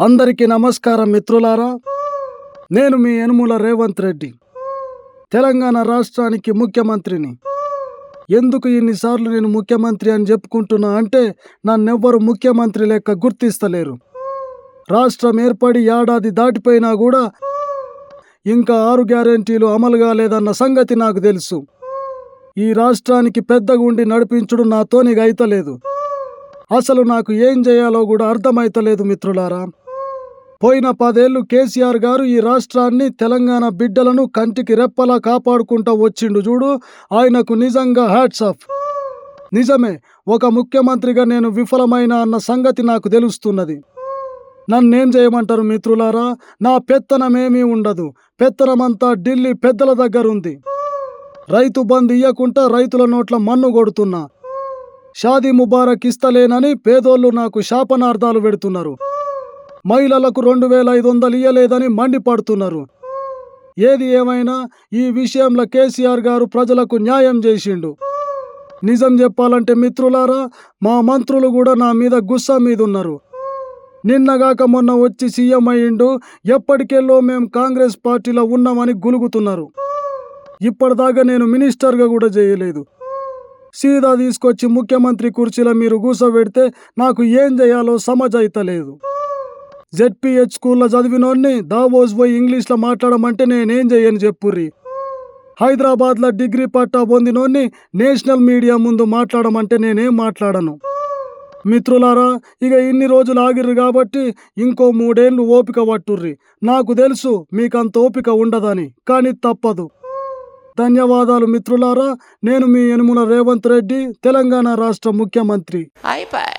అందరికీ నమస్కారం మిత్రులారా. నేను మీ యనుముల రేవంత్ రెడ్డి. తెలంగాణ రాష్ట్రానికి ముఖ్యమంత్రిని. ఎందుకు ఇన్నిసార్లు నేను ముఖ్యమంత్రి అని చెప్పుకుంటున్నా అంటే నన్నెవ్వరు ముఖ్యమంత్రి లెక్క గుర్తిస్తలేరు. రాష్ట్రం ఏర్పడి ఏడాది దాటిపోయినా కూడా ఇంకా ఆరు గ్యారెంటీలు అమలు కాలేదన్న సంగతి నాకు తెలుసు. ఈ రాష్ట్రానికి పెద్దగుండి నడిపించడం నడిపించుడు నాతోని అయితలేదు అసలు నాకు ఏం చేయాలో కూడా అర్థమైతలేదు మిత్రులారా. పోయిన పదేళ్ళు కేసీఆర్ గారు ఈ రాష్ట్రాన్ని తెలంగాణ బిడ్డలను కంటికి రెప్పలా కాపాడుకుంటూ వచ్చిండు చూడు. ఆయనకు నిజంగా హ్యాట్స్ ఆఫ్. నిజమే ఒక ముఖ్యమంత్రిగా నేను విఫలమైన అన్న సంగతి నాకు తెలుస్తున్నది. నన్నేం చేయమంటారు మిత్రులారా? నా పెత్తనమేమీ ఉండదు. పెత్తనమంతా ఢిల్లీ పెద్దల దగ్గర ఉంది. రైతు బంద్ ఇయ్యకుండా రైతుల నోట్ల మన్ను కొడుతున్నా. షాదీ ముబారక్ ఇస్తలేనని పేదోళ్ళు నాకు శాపనార్థాలు పెడుతున్నారు. మహిళలకు రెండు వేల ఐదు వందలు ఇయ్యలేదని మండిపడుతున్నారు. ఏది ఏమైనా ఈ విషయంలో కేసీఆర్ గారు ప్రజలకు న్యాయం చేసిండు. నిజం చెప్పాలంటే మిత్రులారా మా మంత్రులు కూడా నా మీద గుస్సా మీద ఉన్నారు నిన్నగాక మొన్న వచ్చి సీఎం అయ్యిండు ఎప్పటికెళ్ళో మేము కాంగ్రెస్ పార్టీలో ఉన్నామని గులుగుతున్నారు. ఇప్పటిదాకా నేను మినిస్టర్గా కూడా చేయలేదు. సీదా తీసుకొచ్చి ముఖ్యమంత్రి కుర్చీలో మీరు కూర్చోబెడితే నాకు ఏం చేయాలో సమజ్ అయితలేదు జెడ్పిహెచ్ స్కూల్లో చదివినోడ్ని దావోస్ పోయి ఇంగ్లీష్లో మాట్లాడమంటే నేనేం చేయను చెప్పుర్రి. హైదరాబాద్లో డిగ్రీ పట్టా పొందినోడిని నేషనల్ మీడియా ముందు మాట్లాడమంటే నేనేం మాట్లాడను. మిత్రులారా ఇక ఇన్ని రోజులు ఆగిర్రు కాబట్టి ఇంకో మూడేళ్ళు ఓపిక పట్టుర్రి. నాకు తెలుసు మీకంత ఓపిక ఉండదని కానీ తప్పదు. ధన్యవాదాలు మిత్రులారా నేను మీ యనుమల రేవంత్ రెడ్డి తెలంగాణ రాష్ట్ర ముఖ్యమంత్రి. అయిపోయి